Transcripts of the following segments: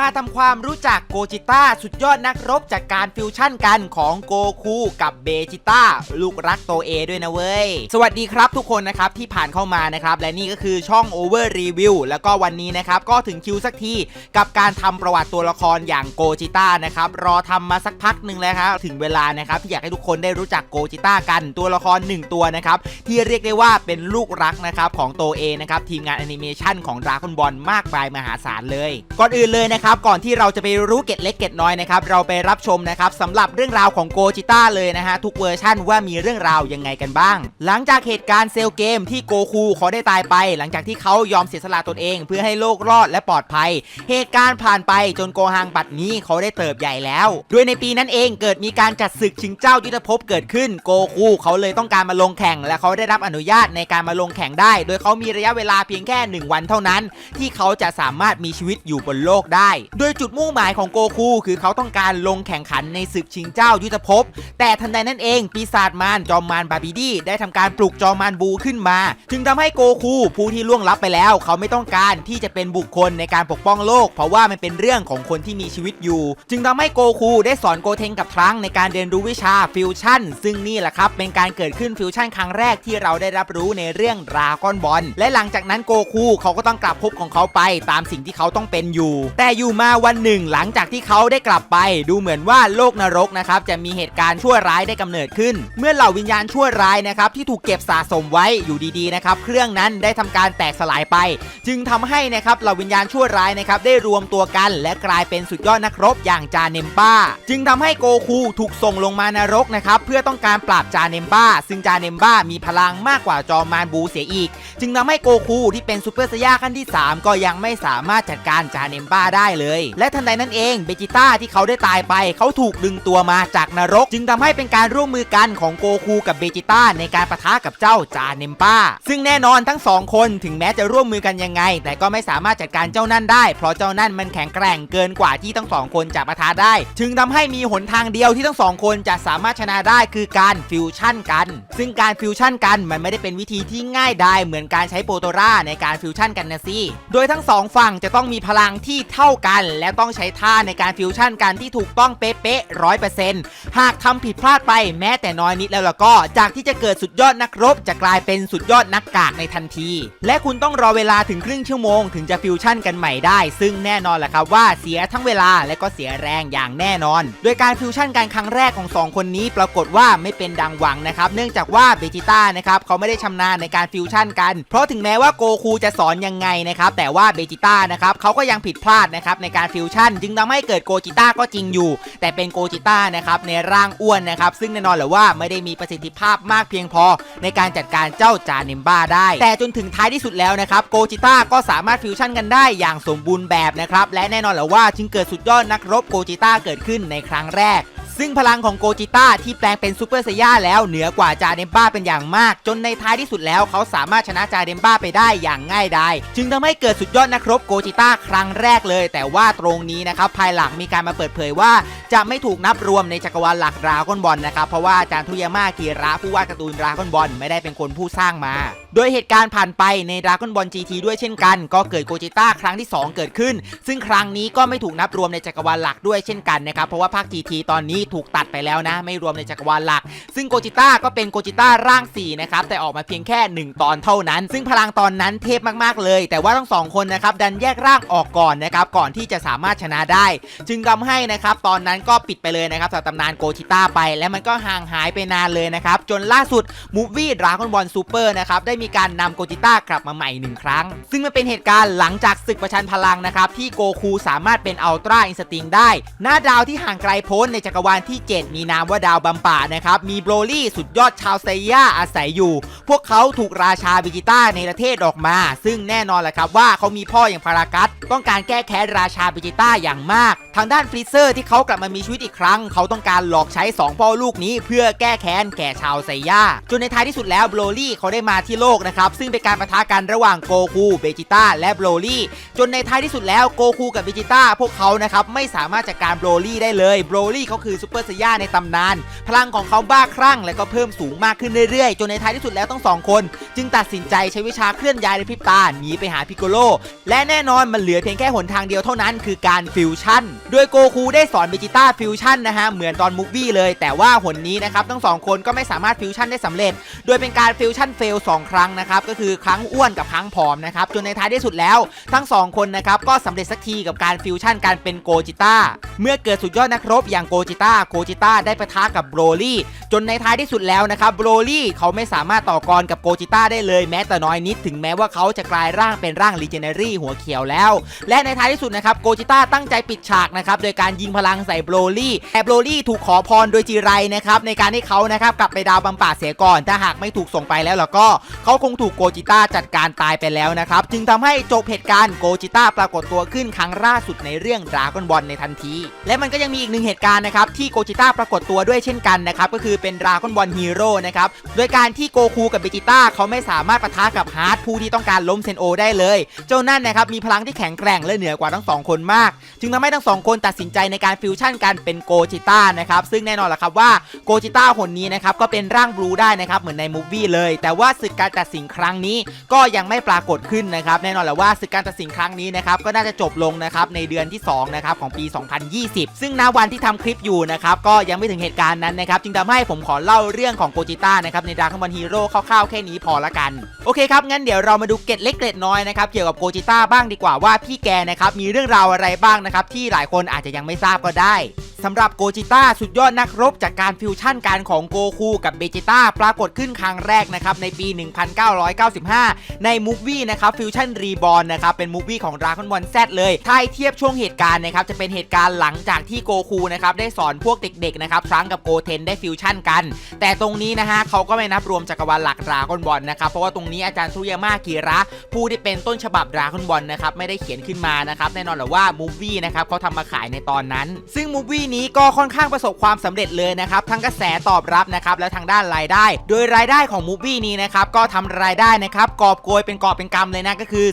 มาทำความรู้จักโกจิต้าสุดยอดนักรบจากการฟิวชั่นกันของโกคูกับเบจิต้าลูกรักโตเอด้วยนะเว้ย สวัสดีครับทุกคนนะครับที่ผ่านเข้ามานะครับและนี่ก็คือช่อง Over Review แล้วก็วันนี้นะครับก็ถึงคิวสักทีกับการทำประวัติตัวละครอย่างโกจิต้านะครับรอทำมาสักพักหนึ่งแล้วครับถึงเวลานะครับที่อยากให้ทุกคนได้รู้จักโกจิต้ากันตัวละครหนึ่งตัวนะครับที่เรียกได้ว่าเป็นลูกรักนะครับของโตเอนะครับทีมงานแอนิเมชันของดราก้อนบอลมากมายมหาศาลเลย ก่อนอื่นเลยนะครับครับก่อนที่เราจะไปรู้เก็ดเล็กเก็ดน้อยนะครับเราไปรับชมนะครับสำหรับเรื่องราวของโกจิต้าเลยนะฮะทุกเวอร์ชั่นว่ามีเรื่องราวยังไงกันบ้าง หลังจากเหตุการณ์เซลเกมที่โกคูเขาได้ตายไป หลังจากที่เขายอมเสียสละตนเอง เพื่อให้โลกรอดและปลอดภัย เหตุการณ์ผ่านไปจนโกฮังบัดนี้เขาได้เติบใหญ่แล้วด้วยในปีนั้นเองเกิดมีการจัดศึกชิงเจ้ายุทธภพเกิดขึ้นโกคูเขาเลยต้องการมาลงแข่ง และเขาได้รับอนุญาตในการมาลงแข่งได้ โดยเขามีระยะเวลาเพียงแค่ 1 วันเท่านั้น ที่เขาจะสามารถมีชีวิตอยู่บนโลกได้โดยจุดมุ่งหมายของโกคูคือเขาต้องการลงแข่งขันในศึกชิงเจ้ายุทธภพ แต่ทันใดนั้นเองปีศาจมารจอมมารบาบิดีได้ทำการปลุกจอมมารบูขึ้นมา จึงทำให้โกคูผู้ที่ล่วงลับไปแล้ว เขาไม่ต้องการที่จะเป็นบุคคลในการปกป้องโลก เพราะว่ามันเป็นเรื่องของคนที่มีชีวิตอยู่ จึงทำให้โกคูได้สอนโกเทงกับทรังในการเรียนรู้วิชาฟิวชั่นซึ่งนี่แหละครับเป็นการเกิดขึ้นฟิวชั่นครั้งแรกที่เราได้รับรู้ในเรื่องราก้อนบอลและหลังจากนั้นโกคูเขาก็ต้องกลับภพของเขาไปตามสิ่งที่เขาต้องเป็นอยู่ แต่อยู่มาวันหนึ่ง หลังจากที่เขาได้กลับไป ดูเหมือนว่าโลกนรกนะครับจะมีเหตุการณ์ชั่วร้ายได้กำเนิดขึ้น เมื่อเหล่าวิญญาณชั่วร้ายนะครับที่ถูกเก็บสะสมไว้อยู่ดีๆนะครับเครื่องนั้นได้ทำการแตกสลายไป จึงทำให้นะครับเหล่าวิญญาณชั่วร้ายนะครับได้รวมตัวกัน และกลายเป็นสุดยอดนักรบอย่างจาเนมบ้า จึงทำให้โกคูถูกส่งลงมานรกนะครับเพื่อต้องการปราบจาเนมบ้า ซึ่งจาเนมบ้ามีพลังมากกว่าจอมมารบูเสียอีก จึงทำให้โกคูที่เป็นซูเปอร์สยาขั้นที่ 3 ก็ยังไม่สามารถจัดการจาเนมบ้าได้เลย และทันใดนั้นเองเบจิต้าที่เขาได้ตายไปเขาถูกดึงตัวมาจากนรก จึงทำให้เป็นการร่วมมือกันของโกคูกับเบจิต้าในการประทะกับเจ้าจาเนมบ้า ซึ่งแน่นอนทั้งสองคนถึงแม้จะร่วมมือกันยังไง แต่ก็ไม่สามารถจัดการเจ้านั่นได้ เพราะเจ้านั่นมันแข็งแกร่งเกินกว่าที่ทั้งสองคนจะประทะได้ จึงทำให้มีหนทางเดียวที่ทั้งสองคนจะสามารถชนะได้คือการฟิวชั่นกัน ซึ่งการฟิวชั่นกันมันไม่ได้เป็นวิธีที่ง่ายดายเหมือนการใช้โปรโตราในการฟิวชั่นกันนะสิโดยทั้งสองฝั่งจะต้องมีพลังที่เท่ากัน และต้องใช้ท่าในการฟิวชั่นกันที่ถูกต้องเป๊ะๆร้อยเปอร์เซ็นต์หากทำผิดพลาดไปแม้แต่น้อยนิดแล้วล่ะก็ จากที่จะเกิดสุดยอดนักรบ จะกลายเป็นสุดยอดนักกากในทันที และคุณต้องรอเวลาถึงครึ่งชั่วโมงถึงจะฟิวชั่นกันใหม่ได้ ซึ่งแน่นอนแหละครับว่าเสียทั้งเวลาและก็เสียแรงอย่างแน่นอน โดยการฟิวชั่นกันครั้งแรกของสองคนนี้ปรากฏว่าไม่เป็นดังหวังนะครับ เนื่องจากว่าเบจิต้านะครับเขาไม่ได้ชำนาญในการฟิวชั่นกัน เพราะถึงแม้ว่าโกคูจะสอนยังไงนะครับแต่ว่าเบจิต้านะครับเขาก็ยังผิดพลาดนะครับในการฟิวชั่น จึงทำให้เกิดโกจิต้าก็จริงอยู่ แต่เป็นโกจิต้านะครับในร่างอ้วนนะครับซึ่งแน่นอนแหละว่าไม่ได้มีประสิทธิภาพมากเพียงพอ ในการจัดการเจ้าจาเนมบ้าได้ แต่จนถึงท้ายที่สุดแล้วนะครับโกจิต้าก็สามารถฟิวชั่นกันได้อย่างสมบูรณ์แบบนะครับและแน่นอนแหละว่าจึงเกิดสุดยอดนักรบโกจิต้าเกิดขึ้นในครั้งแรก ซึ่งพลังของโกจิต้าที่แปลงเป็นซูเปอร์ไซย่าแล้วเหนือกว่าจาเดมบ้าเป็นอย่างมาก จนในท้ายที่สุดแล้วเขาสามารถชนะจาเดมบ้าไปได้อย่างง่ายดายจึงทำให้เกิดสุดยอดนักรบโกจิต้าครั้งแรกเลย แต่ว่าตรงนี้นะครับภายหลังมีการมาเปิดเผยว่า จะไม่ถูกนับรวมในจักรวาลหลักดราก้อนบอลนะครับเพราะว่าอาจารย์ทุยาม่ากีระผู้วาดการ์ตูนดราก้อนบอลไม่ได้เป็นคนผู้สร้างมา โดยเหตุการณ์ผ่านไปในดราก้อนบอล GT ด้วยเช่นกัน ก็เกิดโกจิต้าครั้งที่ 2 เกิดขึ้น ซึ่งครั้งนี้ก็ไม่ถูกนับรวมในจักรวาลหลักด้วยเช่นกันนะครับเพราะว่าภาค GT ตอนนี้ถูกตัดไปแล้วนะ ไม่รวมในจักรวาลหลัก ซึ่งโกจิต้าก็เป็นโกจิต้าร่าง4นะครับแต่ออกมาเพียงแค่ 1 ตอนเท่านั้น ซึ่งพลังตอนนั้นเทพมากๆเลย แต่ว่าทั้งสองคนนะครับดันแยกร่างออกก่อนนะครับก่อนที่จะสามารถชนะได้ จึงทำให้นะครับตอนนั้นก็ปิดไปเลยนะครับสำหรับตำนานโกจิต้าไป และมันก็ห่างหายไปนานเลยนะครับจนล่าสุดมูฟวี่ดราก้อนบอลซูเปอร์นะครับได้มีการนำโกจิต้ากลับมาใหม่หนึ่งครั้ง ซึ่งมันเป็นเหตุการณ์หลังจากศึกประชันพลังนะครับที่โกคูสามารถเป็นอัลตร้าอินสติงได้ หน้าดาวที่ห่างไกลพ้นในจักรวาลที่ 7 มีนามว่าดาวบัมป่านะครับ มีโบรลี่สุดยอดชาวไซย่าอาศัยอยู่ พวกเขาถูกราชาบิจิต้าในประเทศออกมา ซึ่งแน่นอนแหละครับว่าเขามีพ่ออย่างพารากัสต้องการแก้แค้นราชาบิจิต้าอย่างมาก ทางด้านฟรีเซอร์ที่เขากลับมามีชีวิตอีกครั้ง เขาต้องการหลอกใช้ 2 พ่อลูกนี้เพื่อแก้แค้นแก่ชาวไซย่าจนในท้ายที่สุดแล้วโบรลี่เขาได้มาที่โลกนะครับซึ่งเป็นการปะทะกันระหว่างโกคูเบจิต้าและโบรลี่จนในท้ายที่สุดแล้วโกคูกับเบจิต้าพวกเขานะครับไม่สามารถจัดการโบรลี่ได้เลยโบรลี่เขาคือซูเปอร์ไซย่าในตำนาน พลังของเขาบ้าคลั่ง และก็เพิ่มสูงมากขึ้นเรื่อยๆ จนในท้ายที่สุดแล้วทั้งสองคน จึงตัดสินใจใช้วิชาเคลื่อนย้ายในพริบตาหนีไปหาพิกโกโล และแน่นอนมันเหลือเพียงแค่หนทางเดียวเท่านั้น คือการฟิวชั่น โดยโกคูได้สอนเบจิต้าฟิวชั่นนะฮะเหมือนตอนมูฟวี่เลย แต่ว่าหนนี้นะครับทั้งสองคนก็ไม่สามารถฟิวชั่นได้สำเร็จ โดยเป็นการฟิวชั่นเฟลสองครั้งนะครับก็คือครั้งอ้วนกับครั้งผอมนะครับจนในท้ายที่สุดแล้ว ทั้งสองคนนะครับก็สำเร็จสักทีกับการฟิวชั่นการเป็นโกจิต้าเมื่อเกิดสุดยอดนักรบอย่างโกจิต้าโกจิต้าได้ปะทะกับโบรลี่ จนในท้ายที่สุดแล้วนะครับโบรลี่เขาไม่สามารถต่อกรกับโกจิต้าได้เลยแม้แต่น้อยนิด ถึงแม้ว่าเขาจะกลายร่างเป็นร่างลีเจเนอรี่หัวเขียวแล้ว และในท้ายที่สุดนะครับโกจิต้าตั้งใจปิดฉากนะครับโดยการยิงพลังใส่โบรลี่แต่โบรลี่ถูกขอพรโดยจิไรนะครับในการให้เขานะครับกลับไปดาวบำป่าเสียก่อน ถ้าหากไม่ถูกส่งไปแล้วแล้วก็เขาคงถูกโกจิต้าจัดการตายไปแล้วนะครับจึงทำให้จบเหตุการณ์โกจิต้าปรากฏตัวขึ้นครั้งล่าสุดในเรื่องดราก้อนบอลในทันที และมันก็ยังมีอีกหนึ่งเหตุการณ์นะครับที่โกจิต้าปรากฏตัวด้วยเช่นกันนะครับก็คือเป็นดราก้อนบอลฮีโร่นะครับโดยการที่โกคูกับเบจิต้าเขาไม่สามารถปะทะกับฮาร์ดผู้ที่ต้องการล้มเซนโอได้เลย เจ้านั่นนะครับมีพลังที่แข็งแกร่งและเหนือกว่าทั้งสองคนมาก จึงทำให้ทั้งสองคนตัดสินใจในการฟิวชั่นกันเป็นโกจิต้านะครับซึ่งแน่นอนละครับว่าโกจิต้าคนนี้นะครับก็เป็นร่างบลูได้นะครับเหมือนในมูฟวี่เลย แต่ว่าศึกการตัดสินครั้งนี้ก็ยังไม่ปรากฏขึ้นนะครับแน่นอนแหละว่าศึกการตัดสินครั้งนี้นะครับก็น่าจะจบลงนะครับในเดือนที่2นะครับของปี 2020 ซึ่งณวันที่ทำคลิปอยู่นะครับก็ยังไม่ถึงเหตุการณ์นั้นนะครับจึงทำให้ผมขอเล่าเรื่องของโกจิต้านะครับในดราก้อนบอลฮีโร่คร่าวๆแค่นี้พอละกันโอเคครับงั้นเดี๋ยวเรามาดูเกร็ดเล็กเกร็ดน้อยนะครับเกี่ยวกับโกจิต้าบ้างดีกว่าว่าพี่แกนะครับมีเรื่องราวอะไรบ้างนะครับที่หลายคนอาจจะยังไม่ทราบก็ได้ สำหรับโกจิต้าสุดยอดนักรบจากการฟิวชั่นการของโกคูกับเบจิต้าปรากฏขึ้นครั้งแรกนะครับในปี 1995 ในมูฟวี่นะครับฟิวชั่นรีบอ n นะครับเป็นมูฟวี่ของดราก้อนบอลแซดเลยถ้าให้เทียบช่วงเหตุการณ์นะครับจะเป็นเหตุการณ์หลังจากที่โกคูนะครับได้สอนพวกเด็กๆนะครับฟรังกับโกเทนได้ฟิวชั่นกัน แต่ตรงนี้นะฮะเขาก็ไม่นับรวมจักรวาลหลักดราก้อนบอลนะครับเพราะว่าตรงนี้อาจารย์ทุยาม่ากิระ ผู้ที่เป็นต้นฉบับดราก้อนบอลนะครับไม่ได้เขียนขึ้นมานะครับแน่นอนแหละว่ามูฟวี่นะครับเขาทำมาขายในตอนนั้น ซึ่งมูฟวี่นี้ก็ค่อนข้างประสบความสำเร็จเลยนะครับทั้งกระแสตอบรับนะครับแล้วทางด้านรายได้ โดยรายได้ของมูฟวี่นี้นะครับก็ทำรายได้นะครับกอบโกยเป็นกอบเป็นกำเลยนะก็คือ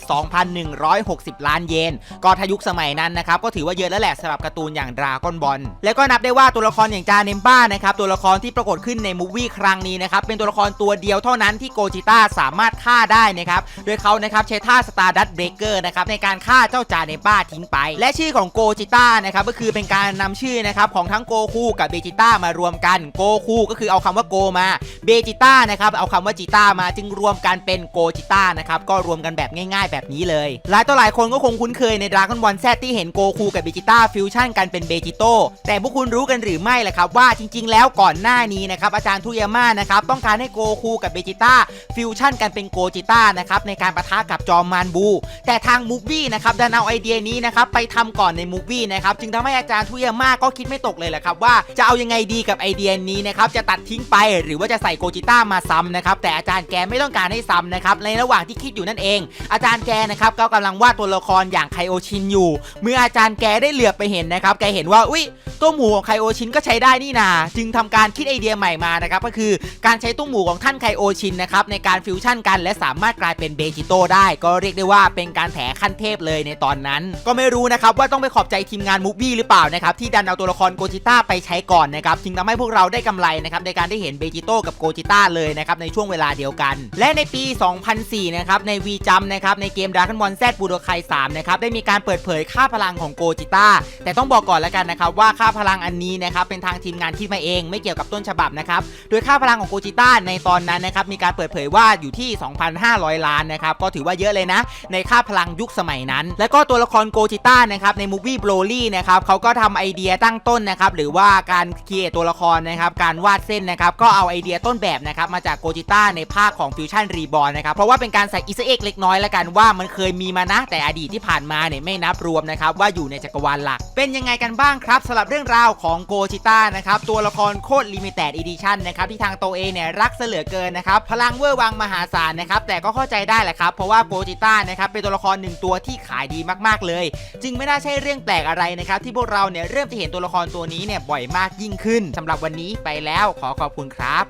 2,160 ล้านเยนก็ทายุคสมัยนั้นนะครับก็ถือว่าเยอะแล้วแหละสำหรับการ์ตูนอย่างดราก้อนบอลแล้วก็นับได้ว่าตัวละครอย่างจาเนมบ้านะครับตัวละครที่ปรากฏขึ้นในมูฟวี่ครั้งนี้นะครับเป็นตัวละครตัวเดียวเท่านั้นที่โกจิต้าสามารถฆ่าได้นะครับโดยเขานะครับใช้ท่าสตาร์ดัตเบรกเกอร์นะครับในการฆ่าเจ้าจาเนมบ้าทิ้งไป และชื่อของโกจิต้านะครับก็คือเป็นการนำชื่อนะครับของทั้งโกคูกับเบจิต้ามารวมกันโกคูก็คือเอาคำว่าโกมาเบจิต้านะครับเอาคำว่าจิต้ามาจึงรวมกันเป็นโกจิต้านะครับก็รวมกันแบบง่าย ๆ แบบนี้เลยหลายต่อหลายคนก็คงคุ้นเคยในดราก้อนบอลแซที่เห็นโกคูกับเบจิต้าฟิวชั่นกันเป็นเบจิโตแต่พวกคุณรู้กันหรือไม่ล่ะครับว่าจริง ๆ แล้วก่อนหน้านี้นะครับอาจารย์ทุยาม่านะครับต้องการให้โกคูกับเบจิต้าฟิวชั่นกันเป็นโกจิต้านะครับในการปะทะกับจอมมานบู แต่ทางมูฟวี่นะครับดันเอาไอเดียนี้นะครับไปทำก่อนในมูฟวี่นะครับจึงทำให้อาจารย์ทุยาม่าก็คิดไม่ตกเลยแหละครับว่าจะเอายังไงดีกับไอเดียนี้นะครับจะตัดทิ้งไปหรือว่าจะใส่โกจิต้ามาซ้ำนะครับแต่อาจารย์แกไม่ต้องการให้ซ้ำนะครับในระหว่างที่คิดอยู่นั่นเอง อาจารย์แกนะครับก็กำลังวาดตัวละครอย่างไคโอชินอยู่ เมื่ออาจารย์แกได้เหลือบไปเห็นนะครับแกเห็นว่าอุ้ยตัวหมูของไคโอชินก็ใช้ได้นี่นา จึงทำการคิดไอเดียใหม่มานะครับก็คือการใช้ตุ้หมูของท่านไคโอชินนะครับในการฟิวชั่นกัน และสามารถกลายเป็นเบจิโตได้ ก็เรียกได้ว่าเป็นการแถขั้นเทพเลยในตอนนั้น ก็ไม่รู้นะครับว่าต้องไปขอบใจทีมงานมูฟวี่หรือเปล่านะครับที่ดันเอาตัวละครโกจิต้าไปใช้ก่อนนะครับจึงทำให้พวกเราได้กำไรนะครับในการได้เห็นเบจิโต้กับโกจิต้าเลยนะครับในช่วงเวลาเดียวกัน และในปี 2004 นะครับในวีจัมนะครับในเกมดราก้อนบอลแซดบูโดไค3นะครับได้มีการเปิดเผยค่าพลังของโกจิต้าแต่ต้องบอกก่อนแล้วกันนะครับว่าค่าพลังอันนี้นะครับเป็นทางทีมงานคิดมาเองไม่เกี่ยวกับต้นฉบับนะครับโดยค่าพลังของโกจิต้าในตอนนั้นนะครับมีการเปิดเผยว่าอยู่ที่ 2,500 ล้านนะครับก็ถือว่าเยอะเลยนะ ในค่าพลังยุคสมัยนั้น แล้วก็ตัวละครโกจิต้านะครับในมูฟวี่โบรลี่นะครับเขาก็ทำไอเดียตั้งต้นนะครับ หรือว่าการเคียตัวละครนะครับ การวาดเส้นนะครับ ก็เอาไอเดียต้นแบบนะครับ มาจากโกจิต้าในภาคของฟิวชั่นรีบอ n นะครับ เพราะว่าเป็นการใส่อิสเอ็กเล็กน้อยแล้วกันว่ามันเคยมีมานะ แต่อดีตที่ผ่านมาเนี่ยไม่นับรวมนะครับว่าอยู่ในจักรวาลหลัก เป็นยังไงกันบ้างครับสำหรับเรื่องราวของโกจิต้านะครับตัวละครโคตรลิมิเต็ดอีดิชั่นนะครับที่ทางโตเอเนี่ยรักเสลือเกินนะครับพลังเวอร์วังมหาศาลนะครับแต่ก็เข้าใจได้แหละครับเพราะว่าโกจิต้านะครับเป็นตัวละครหนึ่งตัวที่ขายดีมากๆเลย จึงไม่น่าใช่เรื่องแปลกอะไรนะครับที่พวกเราเนี่ยเริ่มจะเห็นตัวละครตัวนี้เนี่ยบ่อยมากยิ่งขึ้นสำหรับวันนี้ไปแล้วขอขอบคุณครับ